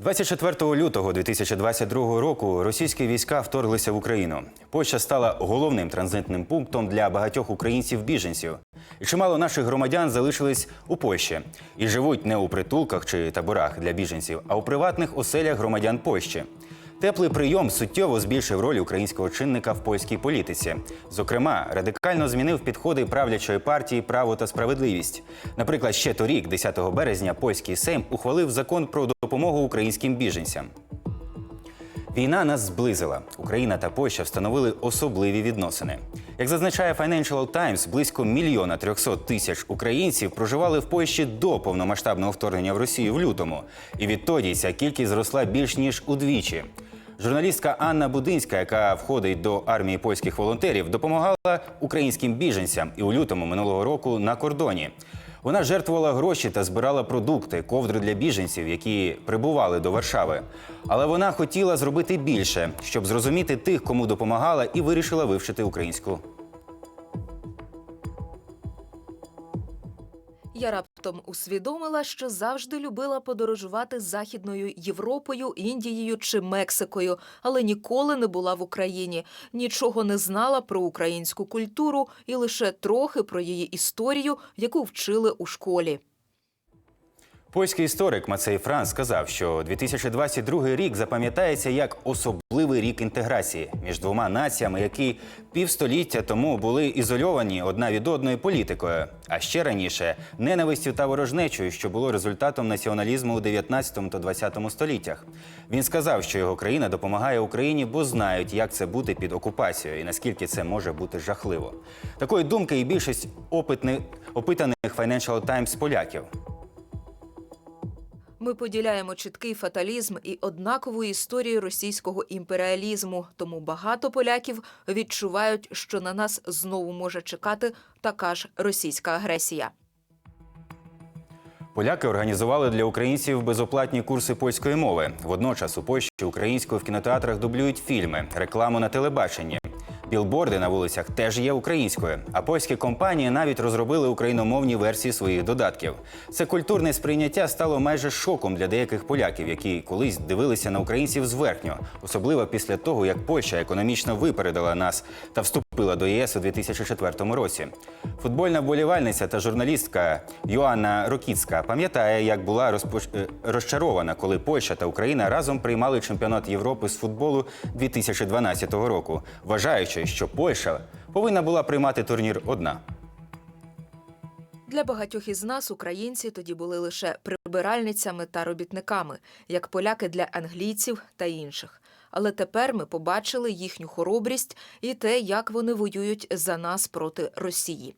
24 лютого 2022 року російські війська вторглися в Україну. Польща стала головним транзитним пунктом для багатьох українців-біженців. І чимало наших громадян залишились у Польщі і живуть не у притулках чи таборах для біженців, а у приватних оселях громадян Польщі. Теплий прийом суттєво збільшив роль українського чинника в польській політиці. Зокрема, радикально змінив підходи правлячої партії Право та справедливість. Наприклад, ще торік, 10 березня, польський Сейм ухвалив закон про допомогу українським біженцям. Війна нас зблизила. Україна та Польща встановили особливі відносини. Як зазначає Financial Times, близько мільйона трьохсот тисяч українців проживали в Польщі до повномасштабного вторгнення в Росію в лютому. І відтоді ця кількість зросла більш ніж удвічі. Журналістка Анна Будинська, яка входить до армії польських волонтерів, допомагала українським біженцям і у лютому минулого року на кордоні. Вона жертвувала гроші та збирала продукти, ковдри для біженців, які прибували до Варшави. Але вона хотіла зробити більше, щоб зрозуміти тих, кому допомагала, і вирішила вивчити українську. Я раптом усвідомила, що завжди любила подорожувати Західною Європою, Індією чи Мексикою, але ніколи не була в Україні. Нічого не знала про українську культуру і лише трохи про її історію, яку вчили у школі. Польський історик Мацей Франц сказав, що 2022 рік запам'ятається як особливий рік інтеграції між двома націями, які півстоліття тому були ізольовані одна від одної політикою, а ще раніше ненавистю та ворожнечою, що було результатом націоналізму у 19 та 20 століттях. Він сказав, що його країна допомагає Україні, бо знають, як це бути під окупацією і наскільки це може бути жахливо. Такої думки і більшість опитних опитаних Financial Times поляків. Ми поділяємо чіткий фаталізм і однакову історію російського імперіалізму. Тому багато поляків відчувають, що на нас знову може чекати така ж російська агресія. Поляки організували для українців безоплатні курси польської мови. Водночас у Польщі українською в кінотеатрах дублюють фільми, рекламу на телебаченні. Білборди на вулицях теж є українською, а польські компанії навіть розробили україномовні версії своїх додатків. Це культурне сприйняття стало майже шоком для деяких поляків, які колись дивилися на українців зверхньо, особливо після того, як Польща економічно випередила нас та вступила до ЄС у 2004 році. Футбольна вболівальниця та журналістка Йоанна Рокіцька пам'ятає, як була розпоч... е, розчарована, коли Польща та Україна разом приймали чемпіонат Європи з футболу 2012 року, вважаючи, що Польща повинна була приймати турнір одна. Для багатьох із нас українці тоді були лише прибиральницями та робітниками, як поляки для англійців та інших. Але тепер ми побачили їхню хоробрість і те, як вони воюють за нас проти Росії.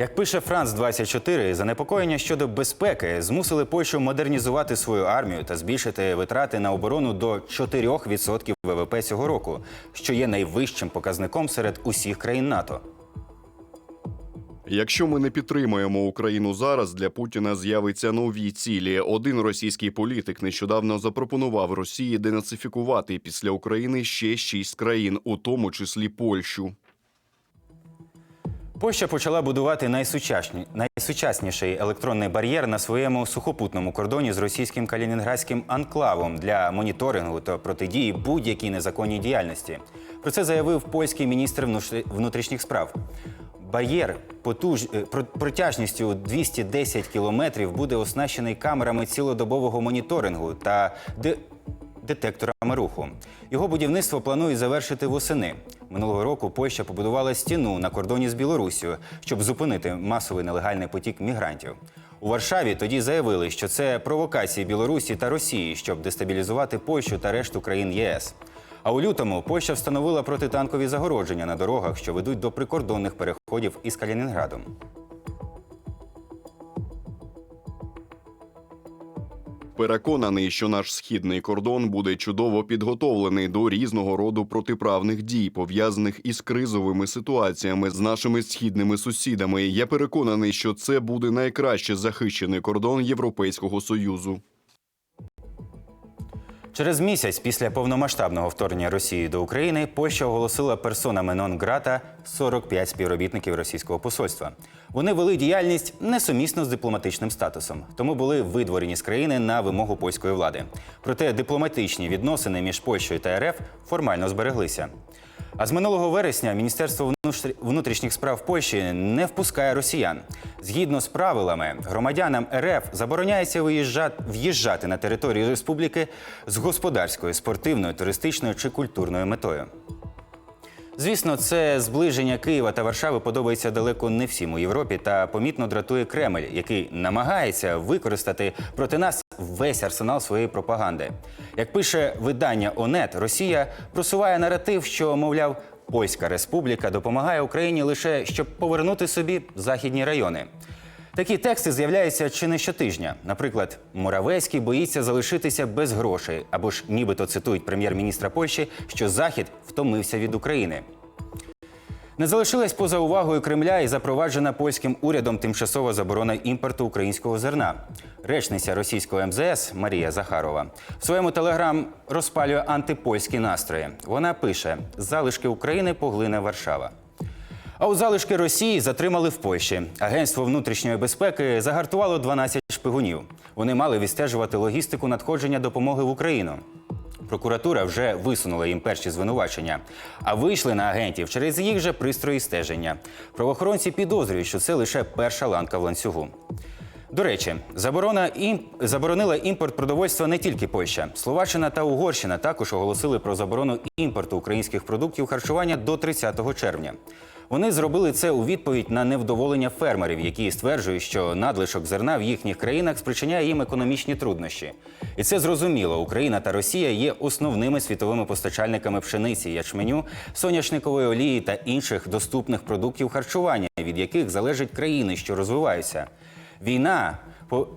Як пише Франц 24 занепокоєння щодо безпеки змусили Польщу модернізувати свою армію та збільшити витрати на оборону до 4% ВВП цього року, що є найвищим показником серед усіх країн НАТО. Якщо ми не підтримуємо Україну зараз, для Путіна з'явиться нові цілі. Один російський політик нещодавно запропонував Росії денацифікувати після України ще шість країн, у тому числі Польщу. Польща почала будувати найсучасні, найсучасніший електронний бар'єр на своєму сухопутному кордоні з російським калінінградським анклавом для моніторингу та протидії будь-якій незаконній діяльності. Про це заявив польський міністр внутрішніх справ. Бар'єр потуж... е, про- протяжністю 210 кілометрів буде оснащений камерами цілодобового моніторингу та де... детекторами руху. Його будівництво планують завершити восени. Минулого року Польща побудувала стіну на кордоні з Білоруссю, щоб зупинити масовий нелегальний потік мігрантів. У Варшаві тоді заявили, що це провокації Білорусі та Росії, щоб дестабілізувати Польщу та решту країн ЄС. А у лютому Польща встановила протитанкові загородження на дорогах, що ведуть до прикордонних переходів із Калінінградом. Переконаний, що наш східний кордон буде чудово підготовлений до різного роду протиправних дій, пов'язаних із кризовими ситуаціями з нашими східними сусідами. Я переконаний, що це буде найкраще захищений кордон Європейського союзу. Через місяць після повномасштабного вторгнення Росії до України Польща оголосила персонами нон грата 45 співробітників російського посольства. Вони вели діяльність несумісно з дипломатичним статусом, тому були видворені з країни на вимогу польської влади. Проте дипломатичні відносини між Польщею та РФ формально збереглися. А з минулого вересня Міністерство внутрішніх справ Польщі не впускає росіян. Згідно з правилами, громадянам РФ забороняється виїжджати, в'їжджати на територію республіки з господарською, спортивною, туристичною чи культурною метою. Звісно, це зближення Києва та Варшави подобається далеко не всім у Європі та помітно дратує Кремль, який намагається використати проти нас весь арсенал своєї пропаганди. Як пише видання ОНЕТ, Росія просуває наратив, що мовляв. Польська республіка допомагає Україні лише щоб повернути собі західні райони. Такі тексти з'являються чи не щотижня. Наприклад, Моравецький боїться залишитися без грошей, або ж нібито цитують прем'єр-міністра Польщі, що Захід втомився від України. Не залишилась поза увагою Кремля і запроваджена польським урядом тимчасова заборона імпорту українського зерна. Речниця російського МЗС Марія Захарова в своєму телеграм розпалює антипольські настрої. Вона пише: залишки України поглине Варшава. А у залишки Росії затримали в Польщі. Агентство внутрішньої безпеки загартувало 12 шпигунів. Вони мали відстежувати логістику надходження допомоги в Україну. Прокуратура вже висунула їм перші звинувачення, а вийшли на агентів через їх же пристрої стеження. Правоохоронці підозрюють, що це лише перша ланка в ланцюгу. До речі, заборона ім... заборонила імпорт продовольства не тільки Польща. Словаччина та Угорщина також оголосили про заборону імпорту українських продуктів харчування до 30 червня. Вони зробили це у відповідь на невдоволення фермерів, які стверджують, що надлишок зерна в їхніх країнах спричиняє їм економічні труднощі. І це зрозуміло. Україна та Росія є основними світовими постачальниками пшениці, ячменю, соняшникової олії та інших доступних продуктів харчування, від яких залежать країни, що розвиваються. Війна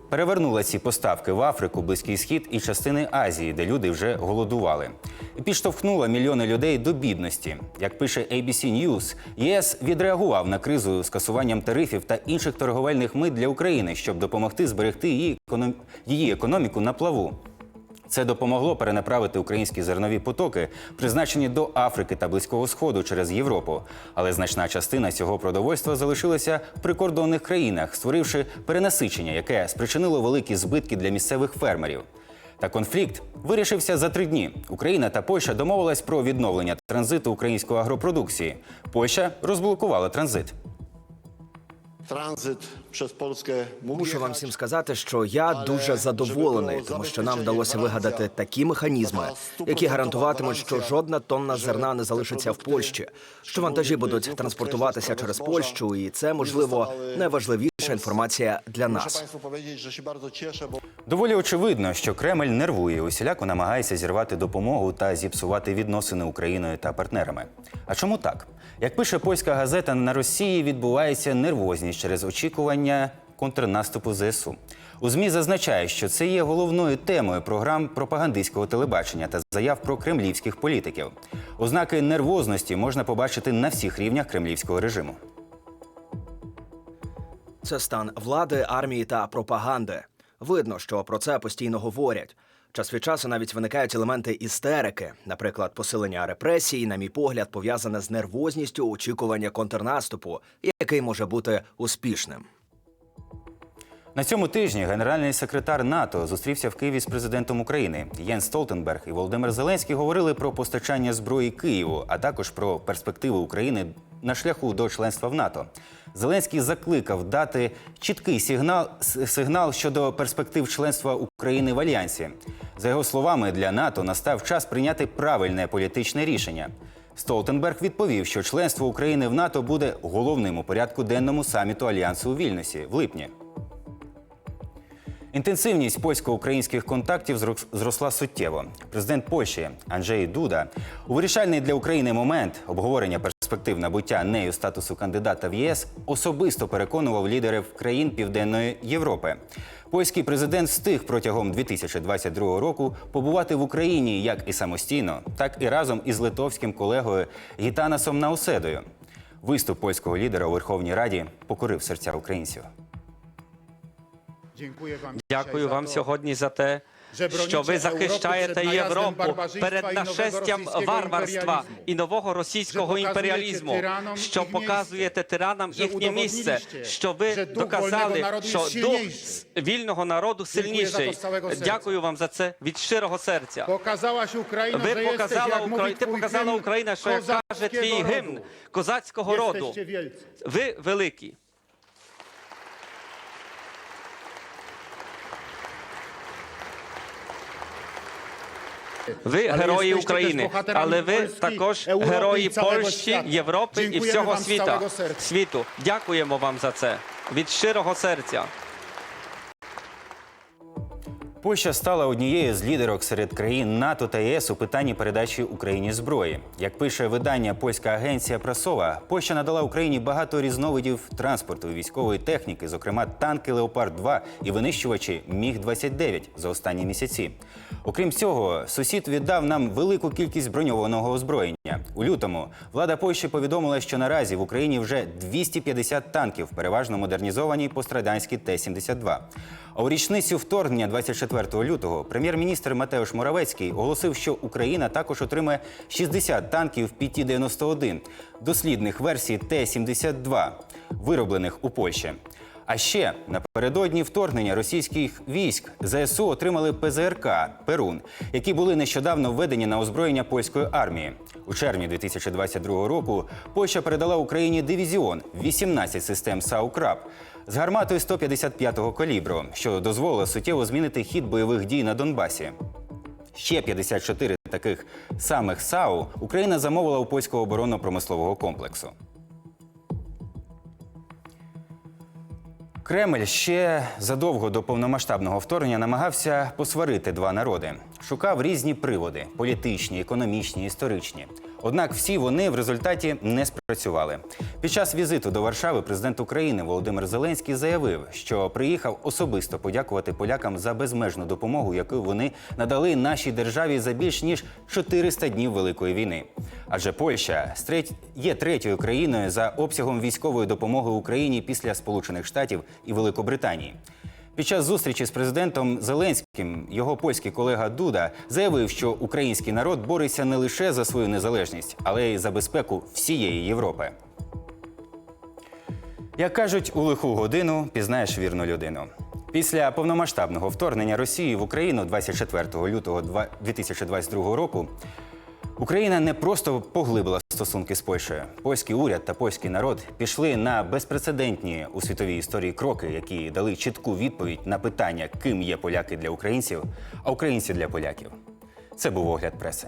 перевернула ці поставки в Африку, Близький Схід і частини Азії, де люди вже голодували, і підштовхнула мільйони людей до бідності. Як пише ABC News, ЄС відреагував на кризу скасуванням тарифів та інших торговельних мит для України, щоб допомогти зберегти її, економ... її економіку на плаву. Це допомогло перенаправити українські зернові потоки, призначені до Африки та Близького Сходу через Європу. Але значна частина цього продовольства залишилася в прикордонних країнах, створивши перенасичення, яке спричинило великі збитки для місцевих фермерів. Та конфлікт вирішився за три дні. Україна та Польща домовились про відновлення транзиту української агропродукції. Польща розблокувала транзит. Przez Polskę mógł Мушу вам всім сказати, що я дуже задоволений, тому що нам вдалося вигадати такі механізми, які гарантуватимуть, що жодна тонна зерна не залишиться в Польщі, що вантажі будуть транспортуватися через Польщу, і це можливо найважливіша інформація для нас. Доволі очевидно, що Кремль нервує, усіляко намагається зірвати допомогу та зіпсувати відносини Україною та партнерами. А чому так? Як пише польська газета, на Росії відбувається нервозність через очікування контрнаступу ЗСУ. У ЗМІ зазначає, що це є головною темою програм пропагандистського телебачення та заяв про кремлівських політиків. Ознаки нервозності можна побачити на всіх рівнях кремлівського режиму. Це стан влади, армії та пропаганди. Видно, що про це постійно говорять. Час від часу навіть виникають елементи істерики, наприклад, посилення репресій, на мій погляд, пов'язане з нервозністю очікування контрнаступу, який може бути успішним. На цьому тижні генеральний секретар НАТО зустрівся в Києві з президентом України. Єн Столтенберг і Володимир Зеленський говорили про постачання зброї Києву, а також про перспективи України на шляху до членства в НАТО. Зеленський закликав дати чіткий сигнал, сигнал щодо перспектив членства України в альянсі. За його словами, для НАТО настав час прийняти правильне політичне рішення. Столтенберг відповів, що членство України в НАТО буде головним у порядку денному саміту альянсу у Вільнюсі в липні. Інтенсивність польсько-українських контактів зросла суттєво. Президент Польщі Анджей Дуда у вирішальний для України момент обговорення перспектив набуття нею статусу кандидата в ЄС особисто переконував лідерів країн Південної Європи. Польський президент встиг протягом 2022 року побувати в Україні як і самостійно, так і разом із литовським колегою Гітанасом Науседою. Виступ польського лідера у Верховній Раді покорив серця українців. Дякую вам сьогодні за те, що ви захищаєте Європу перед нашестям варварства і нового російського імперіалізму, що показуєте тиранам їхнє місце, що ви доказали, що дух вільного народу сильніший. Дякую вам за це від щирого серця. Ви показала Україна, ти показала Україна, що як каже твій гімн козацького роду. Ви великі. Ви герої України, але ви також герої Польщі. Європи і всього serca. світу. Дякуємо вам за це від щирого серця. Польща стала однією з лідерок серед країн НАТО та ЄС у питанні передачі Україні зброї. Як пише видання Польська агенція Прасова, Польща надала Україні багато різновидів транспорту і військової техніки, зокрема танки Леопард 2 і винищувачі Міг 29 за останні місяці. Окрім цього, сусід віддав нам велику кількість броньованого озброєння. У лютому влада Польщі повідомила, що наразі в Україні вже 250 танків, переважно модернізовані пострадянські Т-72. А у річницю вторгнення 24 лютого прем'єр-міністр Матеуш Моравецький оголосив, що Україна також отримає 60 танків ПТ-91 дослідних версій Т-72, вироблених у Польщі. А ще напередодні вторгнення російських військ ЗСУ отримали ПЗРК Перун, які були нещодавно введені на озброєння польської армії. У червні 2022 року Польща передала Україні дивізіон 18 систем САУ «Краб» з гарматою 155-го калібру, що дозволило суттєво змінити хід бойових дій на Донбасі. Ще 54 таких самих САУ Україна замовила у польського оборонно-промислового комплексу. Кремль ще задовго до повномасштабного вторгнення намагався посварити два народи. Шукав різні приводи політичні, економічні, історичні. Однак всі вони в результаті не спрацювали. Під час візиту до Варшави президент України Володимир Зеленський заявив, що приїхав особисто подякувати полякам за безмежну допомогу, яку вони надали нашій державі за більш ніж 400 днів великої війни. Адже Польща є третьою країною за обсягом військової допомоги Україні після Сполучених Штатів і Великобританії. Під час зустрічі з президентом Зеленським його польський колега Дуда заявив, що український народ бореться не лише за свою незалежність, але й за безпеку всієї Європи. Як кажуть, у лиху годину пізнаєш вірну людину. Після повномасштабного вторгнення Росії в Україну 24 лютого два- 2022 року Україна не просто поглибила стосунки з Польщею. Польський уряд та польський народ пішли на безпрецедентні у світовій історії кроки, які дали чітку відповідь на питання, ким є поляки для українців, а українці для поляків. Це був огляд преси.